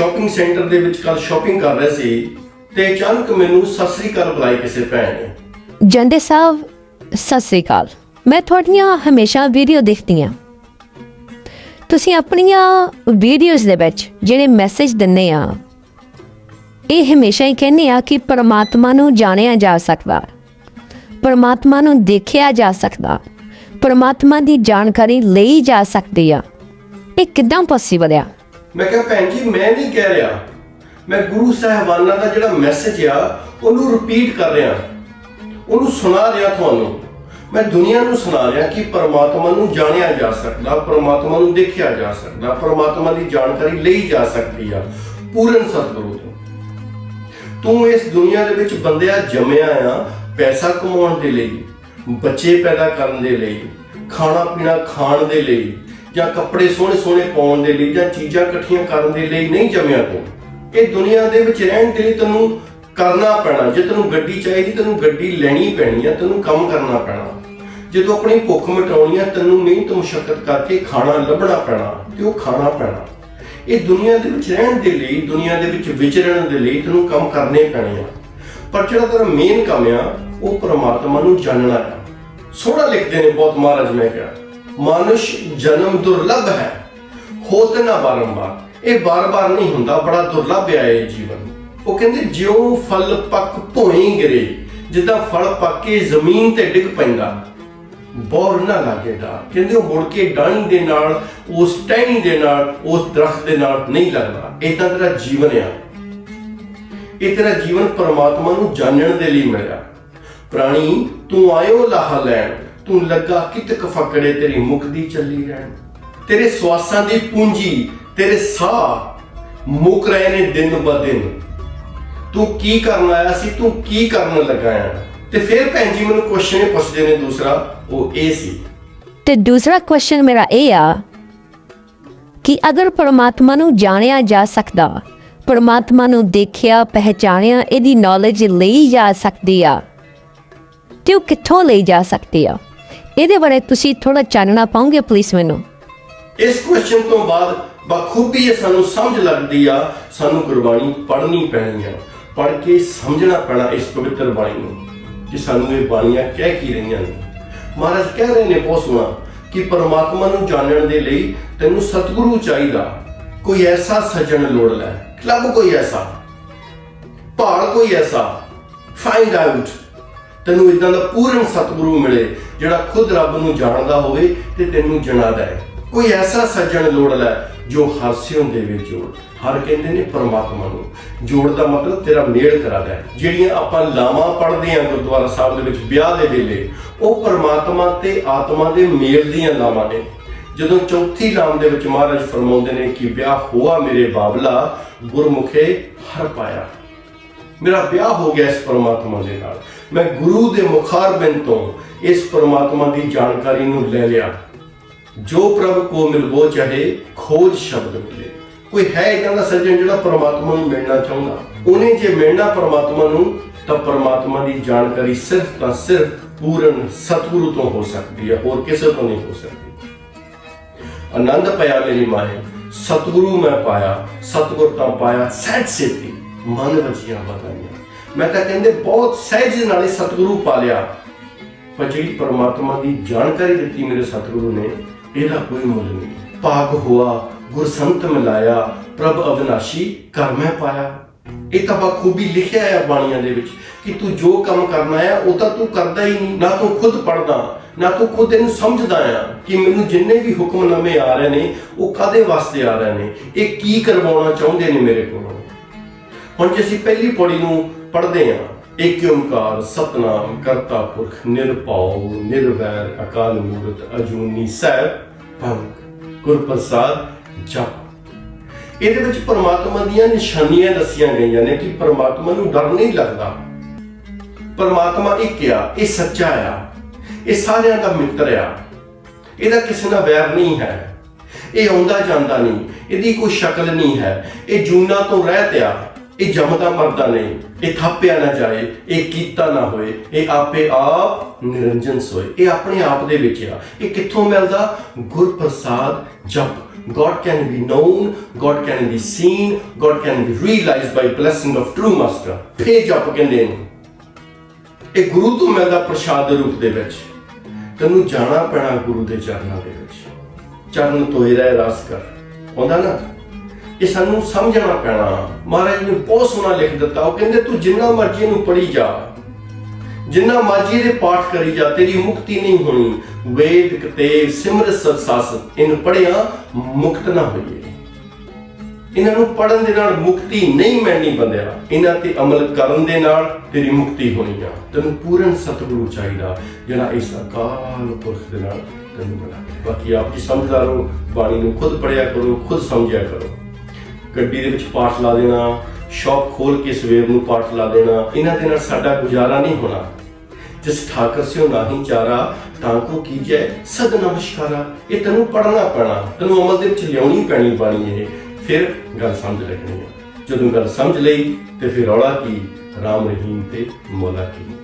Shopping centre ਦੇ ਵਿੱਚ ਕੱਲ ਸ਼ਾਪਿੰਗ ਕਰ ਰਿਹਾ ਸੀ ਤੇ ਅਚਾਨਕ ਮੈਨੂੰ ਸਤਿ ਸ੍ਰੀ ਅਕਾਲ ਬੁਲਾਈ ਕਿਸੇ ਭੈਣ ਨੇ। ਜੰਦੇ ਸਾਹਿਬ, ਸਤਿ ਸ੍ਰੀ ਅਕਾਲ। ਮੈਂ ਤੁਹਾਡੀਆਂ ਹਮੇਸ਼ਾ ਵੀਡੀਓ ਦੇਖਦੀ ਹਾਂ। ਤੁਸੀਂ ਆਪਣੀਆਂ ਵੀਡੀਓਜ਼ ਦੇ ਵਿੱਚ ਜਿਹੜੇ ਮੈਸੇਜ ਦਿੰਦੇ ਆ ਇਹ ਹਮੇਸ਼ਾ ਹੀ ਕਹਿੰਦੇ ਆ ਕਿ ਪਰਮਾਤਮਾ ਨੂੰ ਜਾਣਿਆ ਜਾ ਸਕਦਾ। ਪਰਮਾਤਮਾ ਨੂੰ ਦੇਖਿਆ ਜਾ ਸਕਦਾ। ਪਰਮਾਤਮਾ ਦੀ ਜਾਣਕਾਰੀ ਲਈ ਜਾ ਸਕਦੀ ਆ ਇਹ ਕਿਦਾਂ ਪੋਸੀਬਲ ਆ? ਮੈਂ ਕਿਹਾ, ਭੈਣ ਜੀ, ਮੈਂ ਨਹੀਂ ਕਹਿ ਰਿਹਾ। ਮੈਂ ਗੁਰੂ ਸਾਹਿਬਾਨਾਂ ਦਾ ਜਿਹੜਾ ਮੈਸੇਜ ਆ, ਉਹਨੂੰ ਰਿਪੀਟ ਕਰ ਰਿਹਾ। ਉਹਨੂੰ ਸੁਣਾ ਰਿਹਾ ਤੁਹਾਨੂੰ। ਮੈਂ ਦੁਨੀਆ ਨੂੰ ਸੁਣਾ ਰਿਹਾ ਕਿ ਪਰਮਾਤਮਾ ਨੂੰ ਜਾਣਿਆ ਜਾ ਸਕਦਾ, ਪਰਮਾਤਮਾ ਨੂੰ ਦੇਖਿਆ ਜਾ ਸਕਦਾ, ਪਰਮਾਤਮਾ ਦੀ ਜਾਣਕਾਰੀ ਲਈ ਜਾ ਸਕਦੀ ਆ। ਪੂਰਨ ਸਤਿਗੁਰੂ ਤੋਂ। ਤੂੰ ਇਸ ਦੁਨੀਆ ਦੇ ਵਿੱਚ ਬੰਦਿਆ ਜੰਮਿਆ ਆ ਪੈਸਾ ਕਮਾਉਣ ਦੇ ਲਈ, ਬੱਚੇ ਪੈਦਾ ਕਰਨ ਦੇ ਲਈ ਖਾਣਾ ਪੀਣਾ ਖਾਣ ਦੇ ਲਈ ਜਾਂ ਕੱਪੜੇ ਸੋਹਣੇ ਸੋਹਣੇ ਪਾਉਣ ਦੇ ਲਈ ਜਾਂ ਚੀਜ਼ਾਂ ਇਕੱਠੀਆਂ ਕਰਨ ਦੇ ਲਈ ਨਹੀਂ ਜੰਮਿਆ ਤੂੰ। ਇਹ ਦੁਨੀਆ ਦੇ ਵਿੱਚ ਰਹਿਣ ਦੇ ਲਈ ਤੈਨੂੰ ਕਰਨਾ ਪੈਣਾ। ਜੇ ਤੈਨੂੰ ਗੱਡੀ ਚਾਹੀਦੀ, ਤੈਨੂੰ ਗੱਡੀ ਲੈਣੀ ਪੈਣੀ ਆ, ਤੈਨੂੰ ਕੰਮ ਕਰਨਾ ਪੈਣਾ। ਜੇ ਤੂੰ ਆਪਣੀ ਭੁੱਖ ਮਿਟਾਉਣੀ ਆ, ਤੈਨੂੰ ਮਿਹਨਤ ਤੂੰ ਮੁਸ਼ਕਲ ਕਰਕੇ ਖਾਣਾ ਲੱਭਣਾ ਪੈਣਾ, ਤੇ ਉਹ ਖਾਣਾ ਪੈਣਾ। ਇਹ ਦੁਨੀਆ ਦੇ ਵਿੱਚ ਰਹਿਣ ਦੇ ਲਈ, ਦੁਨੀਆ ਦੇ ਵਿੱਚ ਵਿਚਰਨ ਦੇ ਲਈ ਤੈਨੂੰ ਕੰਮ ਕਰਨੇ ਪੈਣੇ ਆ। ਪਰ ਜਿਹੜਾ ਤੇਰਾ ਮੇਨ ਕੰਮ ਆ, ਉਹ ਪਰਮਾਤਮਾ ਨੂੰ ਜਾਣਨਾ ਆ ਸੋਹਣਾ ਲਿਖਦੇ ਨੇ ਬਹੁਤ ਮਹਾਰਾਜ ਮੈਂ ਕਿਹਾ। ਮਾਨੁਸ਼ ਜਨਮ ਦੁਰਲਭ ਹੈ। ਹੋਤ ਨਾ ਬਾਰੰਬਾਰ। ਇਹ ਬਾਰ-ਬਾਰ ਨਹੀਂ ਹੁੰਦਾ, ਬੜਾ ਦੁਰਲਭ ਹੈ ਇਹ ਜੀਵਨ। ਉਹ ਕਹਿੰਦੇ, ਜਿਉਂ ਫਲ ਪੱਕ ਭੋਈ ਗਿਰੇ, ਜਿੱਦਾਂ ਫਲ ਪੱਕ ਕੇ ਜ਼ਮੀਨ ਤੇ ਡਿੱਗ ਪੈਂਦਾ। ਬੋਰ ਨਾ ਲੱਗੇ ਡਾਰ ਕਹਿੰਦੇ, ਉਹ ਮੁੜ ਕੇ ਡਾਣੀ ਦੇ ਨਾਲ, ਉਸ ਟਹਿਣੀ ਦੇ ਨਾਲ, ਉਸ ਦਰਖਤ ਦੇ ਨਾਲ ਨਹੀਂ ਲੱਗਦਾ। ਇਦਾਂ ਤੇਰਾ ਜੀਵਨ ਆ। ਇਹ ਤੇਰਾ ਜੀਵਨ ਪਰਮਾਤਮਾ ਨੂੰ ਜਾਣਨ ਦੇ ਲਈ ਮਿਲਿਆ। ਪ੍ਰਾਣੀ, ਤੂੰ ਆਇਓ ਲਾਹ ਲੈਣ। ਤੂੰ ਲੱਗਾ ਕਿਤਕ ਫਕੜੇ ਤੇਰੀ ਮੁਖ ਚੱਲੀ ਰਹਿਣ। ਤੇਰੇ ਸਵਾਸਾਂ ਦੀ ਪੂੰਜੀ, ਤੇਰੇ ਸਾਹ ਮੁੱਕ ਰਹੇ ਨੇ ਦਿਨ ਬ ਦਿਨ। ਤੂੰ ਕੀ ਕਰਨ ਆਇਆ ਸੀ, ਤੂੰ ਕੀ ਕਰਨ ਲੱਗਾ ਆ? ਤੇ ਫਿਰ ਭੈਣ ਜੀ ਮੈਨੂੰ ਕੁਐਸਚਨ ਪੁੱਛਦੇ ਨੇ ਦੂਸਰਾ, ਉਹ ਇਹ ਸੀ। ਤੇ ਦੂਸਰਾ ਕੁਐਸਚਨ ਮੇਰਾ ਇਹ ਆ ਕਿ ਅਗਰ ਪਰਮਾਤਮਾ ਨੂੰ ਜਾਣਿਆ ਜਾ ਸਕਦਾ, ਪਰਮਾਤਮਾ ਨੂੰ ਦੇਖਿਆ, ਪਹਿਚਾਣਿਆ, ਇਹਦੀ ਨੌਲੇਜ ਲਈ ਜਾ ਸਕਦੀ ਆ, ਤੇ ਉਹ ਕਿੱਥੋਂ ਲਈ ਜਾ ਸਕਦੀ ਆ? ਇਹਦੇ ਬਾਰੇ ਤੁਸੀਂ ਥੋੜਾ ਚਾਨਣਾ ਪਾਉਂਗੇ ਪਲੀਜ਼ ਮੈਨੂੰ? ਇਸ ਕੁਐਸਚਨ ਤੋਂ ਬਾਅਦ ਬਖੂਬੀ ਇਹ ਸਾਨੂੰ ਸਮਝ ਲੱਗਦੀ ਆ, ਸਾਨੂੰ ਗੁਰਬਾਣੀ ਪੜ੍ਹਨੀ ਪੈਣੀ ਆ। ਪੜ੍ਹ ਕੇ ਸਮਝਣਾ ਪੈਣਾ ਇਸ ਪਵਿੱਤਰ ਬਾਣੀ ਨੂੰ, ਕਿ ਸਾਨੂੰ ਇਹ ਬਾਣੀਆਂ ਕਹਿ ਕੀ ਰਹੀਆਂ ਨੇ। ਮਹਾਰਾਜ ਕਹਿ ਰਹੇ ਨੇ, ਬਹੁਤ ਸੋਹਣਾ, ਕਿ ਪਰਮਾਤਮਾ ਨੂੰ ਜਾਣਨ ਦੇ ਲਈ ਤੈਨੂੰ ਸਤਿਗੁਰੂ ਚਾਹੀਦਾ। ਕੋਈ ਐਸਾ ਸੱਜਣ ਲੋੜ ਲੈ। ਲੱਭ ਕੋਈ ਐਸਾ। ਭਾਲ ਕੋਈ ਐਸਾ। ਫਾਈਂਡ ਆਊਟ ਤੈਨੂੰ ਇਦਾਂ ਦਾ ਪੂਰਨ ਸਤਿਗੁਰੂ ਮਿਲੇ ਜਿਹੜਾ ਖੁਦ ਰੱਬ ਨੂੰ ਜਾਣਦਾ ਹੋਵੇ ਤੇ ਤੈਨੂੰ ਜਣਾਦਾ ਹੈ ਕੋਈ ਐਸਾ ਸੱਜਣ ਲੋੜ ਲੈ ਜੋ ਹਾਸਿਓਂ ਦੇਵੇ ਜੋੜ। ਹਰ ਕਹਿੰਦੇ ਨੇ ਪਰਮਾਤਮਾ ਨੂੰ। ਜੋੜ ਦਾ ਮਤਲਬ ਤੇਰਾ ਮੇਲ ਕਰਾਦਾ ਹੈ ਜਿਹੜੀਆਂ ਆਪਾਂ ਲਾਵਾਂ ਪੜ੍ਹਦੇ ਆ ਗੁਰਦੁਆਰਾ ਸਾਹਿਬ ਦੇ ਵਿੱਚ ਵਿਆਹ ਦੇ ਵੇਲੇ, ਉਹ ਪਰਮਾਤਮਾ ਤੇ ਆਤਮਾ ਦੇ ਮੇਲ ਦੀਆਂ ਲਾਵਾਂ ਨੇ। ਜਦੋਂ ਚੌਥੀ ਲਾਮ ਦੇ ਵਿੱਚ ਮਹਾਰਾਜ ਫਰਮਾਉਂਦੇ ਨੇ ਕਿ ਵਿਆਹ ਹੋਆ ਮੇਰੇ ਬਾਬਲਾ, ਗੁਰਮੁਖੇ ਹਰ ਪਾਇਆ। ਮੇਰਾ ਵਿਆਹ ਹੋ ਗਿਆ ਇਸ ਪਰਮਾਤਮਾ ਦੇ ਨਾਲ। ਮੈਂ ਗੁਰੂ ਦੇ ਮੁਖਾਰਬਿੰਦ ਤੋਂ ਇਸ ਪਰਮਾਤਮਾ ਦੀ ਜਾਣਕਾਰੀ ਨੂੰ ਲੈ ਲਿਆ। ਜੋ ਪ੍ਰਭ ਕੋ ਮਿਲਬੋ ਚਾਹੇ, ਖੋਜ ਸ਼ਬਦ ਮਿਲੇ। ਕੋਈ ਹੈ ਇਦਾਂ ਦਾ ਸੱਜਣ ਜਿਹੜਾ ਪਰਮਾਤਮਾ ਨੂੰ ਮਿਲਣਾ ਚਾਹੁੰਦਾ? ਉਹਨੇ ਜੇ ਮਿਲਣਾ ਪਰਮਾਤਮਾ ਨੂੰ, ਤਾਂ ਪਰਮਾਤਮਾ ਦੀ ਜਾਣਕਾਰੀ ਸਿਰਫ ਤਾਂ ਸਿਰਫ ਪੂਰਨ ਸਤਿਗੁਰੂ ਤੋਂ ਹੋ ਸਕਦੀ ਹੈ, ਹੋਰ ਕਿਸੇ ਤੋਂ ਨਹੀਂ ਹੋ ਸਕਦੀ। ਆਨੰਦ ਪਿਆ ਮੇਰੀ ਮਾਏ। ਸਤਿਗੁਰੂ ਮੈਂ ਪਾਇਆ, ਸਤਿਗੁਰ ਤਾਂ ਪਾਇਆ ਸਹਿਜ ਸੇਤੀ। ਮਨ ਵਜੀਆਂ ਬਤਾਈਆਂ ਮੈਂ ਤਾਂ ਕਹਿੰਦੇ ਬਹੁਤ ਸਹਿਜ ਨਾਲੇ ਸਤਿਗੁਰੂ ਪਾ ਲਿਆ ਪਰ ਜਿਹੜੀ ਪਰਮਾਤਮਾ ਦੀ ਜਾਣਕਾਰੀ ਦਿੱਤੀ ਮੇਰੇ ਸਤਿਗੁਰੂ ਨੇ, ਇਹਦਾ ਕੋਈ ਮੁੱਲ ਨਹੀਂ। ਭਾਗ ਹੋਆ ਗੁਰਸੰਤ ਮਿਲਾਇਆ, ਪ੍ਰਭ ਅਵਿਨਾਸ਼ੀ ਕਰ ਮੈਂ ਪਾਇਆ। ਇਹ ਤਾਂ ਬਖੂਬੀ ਲਿਖਿਆ ਹੈ ਬਾਣੀਆਂ ਦੇ ਵਿੱਚ ਕਿ ਤੂੰ ਜੋ ਕੰਮ ਕਰਨਾ ਹੈ ਉਹ ਤਾਂ ਤੂੰ ਕਰਦਾ ਹੀ ਨਹੀਂ। ਨਾ ਤੂੰ ਖੁਦ ਪੜਦਾ ਨਾ ਤੂੰ ਖੁਦ ਇਹਨੂੰ ਸਮਝਦਾ ਆ ਕਿ ਮੈਨੂੰ ਜਿੰਨੇ ਵੀ ਹੁਕਮਨਾਮੇ ਆ ਰਹੇ ਨੇ, ਉਹ ਕਾਦੇ ਵਾਸਤੇ ਆ ਰਹੇ ਨੇ? ਇਹ ਕੀ ਕਰਵਾਉਣਾ ਚਾਹੁੰਦੇ ਨੇ ਮੇਰੇ ਕੋਲੋਂ? ਹੁਣ ਜੇ ਅਸੀਂ ਪਹਿਲੀ ਪੌੜੀ ਨੂੰ ਪੜ੍ਹਦੇ ਹਾਂ। ਏਕ ਓੰਕਾਰ, ਸਤਨਾਮ, ਕਰਤਾ ਪੁਰਖ, ਨਿਰਭਉ, ਨਿਰਵੈਰ, ਅਕਾਲ ਮੂਰਤ, ਅਜੂਨੀ ਸੈਭ ਭੰਗ ਗੁਰ ਪ੍ਰਸਾਦ ਜਪ। ਇਹਦੇ ਵਿੱਚ ਪਰਮਾਤਮਾ ਦੀਆਂ ਨਿਸ਼ਾਨੀਆਂ ਦੱਸੀਆਂ ਗਈਆਂ ਨੇ ਕਿ ਪਰਮਾਤਮਾ ਨੂੰ ਡਰ ਨਹੀਂ ਲੱਗਦਾ। ਪਰਮਾਤਮਾ ਇੱਕ ਆ, ਇਹ ਸੱਚਾ ਆ। ਇਹ ਸਾਰਿਆਂ ਦਾ ਮਿੱਤਰ ਆ। ਇਹਦਾ ਕਿਸੇ ਨਾਲ ਵੈਰ ਨਹੀਂ ਹੈ। ਇਹ ਆਉਂਦਾ ਜਾਂਦਾ ਨਹੀਂ। ਇਹਦੀ ਕੋਈ ਸ਼ਕਲ ਨਹੀਂ ਹੈ। ਇਹ ਜੂਨਾ ਤੋਂ ਰਹਿਤ ਆ। ਇਹ ਜਮਦਾ ਮਰਦਾ ਨਹੀਂ ਇਹ ਥਾਪਿਆ ਨਾ ਜਾਏ ਇਹ ਕੀਤਾ ਨਾ ਹੋਏ ਇਹ ਆਪੇ ਆਪ ਨਿਰੰਜਨ ਸੋਏ। ਇਹ ਆਪਣੇ ਆਪ ਦੇ ਵਿੱਚ ਆ। ਇਹ ਕਿੱਥੋਂ ਮਿਲਦਾ? ਗੁਰ ਜਪ। God can be known, God can be seen, God can be realized by blessing of true master. ਫੇਰ ਜਪ ਕਹਿੰਦੇ ਨੇ। ਇਹ ਗੁਰੂ ਤੋਂ ਮਿਲਦਾ ਪ੍ਰਸ਼ਾਦ ਦੇ ਰੂਪ ਦੇ ਵਿੱਚ। ਤੈਨੂੰ ਜਾਣਾ ਪੈਣਾ ਗੁਰੂ ਦੇ ਚਰਨਾਂ ਦੇ ਵਿੱਚ। ਚਰਨ ਧੋਏ ਰਹਿ ਰਾਸ ਕਰ। ਆਉਂਦਾ ਨਾ? ਇਹ ਸਾਨੂੰ ਸਮਝਣਾ ਪੈਣਾ। ਮਹਾਰਾਜ ਨੇ ਬਹੁਤ ਸੋਹਣਾ ਲਿਖ ਦਿੱਤਾ। ਉਹ ਕਹਿੰਦੇ, ਤੂੰ ਜਿੰਨਾ ਮਰਜ਼ੀ ਇਹਨੂੰ ਪੜ੍ਹੀ ਜਾ। ਜਿੰਨਾ ਮਰਜ਼ੀ ਇਹਦੇ ਪਾਠ ਕਰੀ ਜਾ, ਤੇਰੀ ਮੁਕਤੀ ਨਹੀਂ ਹੋਣੀ। ਵੇਦ, ਕਤੇਬ ਸਿਮਰਤ ਸਤਸਾਸ ਇਹਨੂੰ ਪੜਿਆ ਮੁਕਤ ਨਾ ਹੋਈਏ। ਇਹਨਾਂ ਨੂੰ ਪੜਨ ਦੇ ਨਾਲ ਮੁਕਤੀ ਨਹੀਂ ਮਿਲਣੀ ਬੰਦਿਆ। ਇਹਨਾਂ ਤੇ ਅਮਲ ਕਰਨ ਦੇ ਨਾਲ ਤੇਰੀ ਮੁਕਤੀ ਹੋਣੀ ਆ। ਤੈਨੂੰ ਪੂਰਨ ਸਤਿਗੁਰੂ ਚਾਹੀਦਾ, ਜਿਹੜਾ ਇਸ ਅਕਾਲ ਪੁਰਖ ਦੇ ਨਾਲ ਤੈਨੂੰ ਮਿਲਾਵੇ ਬਾਕੀ ਆਪ ਜੀ ਸਮਝਦਾਰ ਹੋ ਬਾਣੀ ਨੂੰ ਖੁਦ ਪੜਿਆ ਕਰੋ, ਖੁਦ ਸਮਝਿਆ ਕਰੋ। ਗੱਡੀ ਦੇ ਵਿੱਚ ਪਾਠ ਲਾ ਦੇਣਾ ਸ਼ੌਪ ਖੋਲ ਕੇ ਸਵੇਰ ਨੂੰ ਪਾਠ ਲਾ ਦੇਣਾ, ਇਹਨਾਂ ਦੇ ਨਾਲ ਸਾਡਾ ਗੁਜ਼ਾਰਾ ਨਹੀਂ ਹੋਣਾ। ਜਿਸ ਠਾਕਰ ਸਿਓ ਨਾਹੀ ਚਾਰਾ, ਤਾਂ ਕੋ ਕੀਜੈ ਸਦ ਨਮਸਕਾਰਾ। ਇਹ ਤੈਨੂੰ ਪੜਨਾ ਪੈਣਾ, ਤੈਨੂੰ ਅਮਲ ਦੇ ਵਿੱਚ ਲਿਆਉਣੀ ਪੈਣੀ ਬਾਣੀ ਇਹ। ਫਿਰ ਗੱਲ ਸਮਝ ਲੱਗਣੀ ਹੈ ਜਦੋਂ ਗੱਲ ਸਮਝ ਲਈ ਤੇ ਫਿਰ ਰੌਲਾ ਕੀ, ਰਾਮ ਰਹੀਮ ਤੇ ਮੌਲਾ ਕੀ।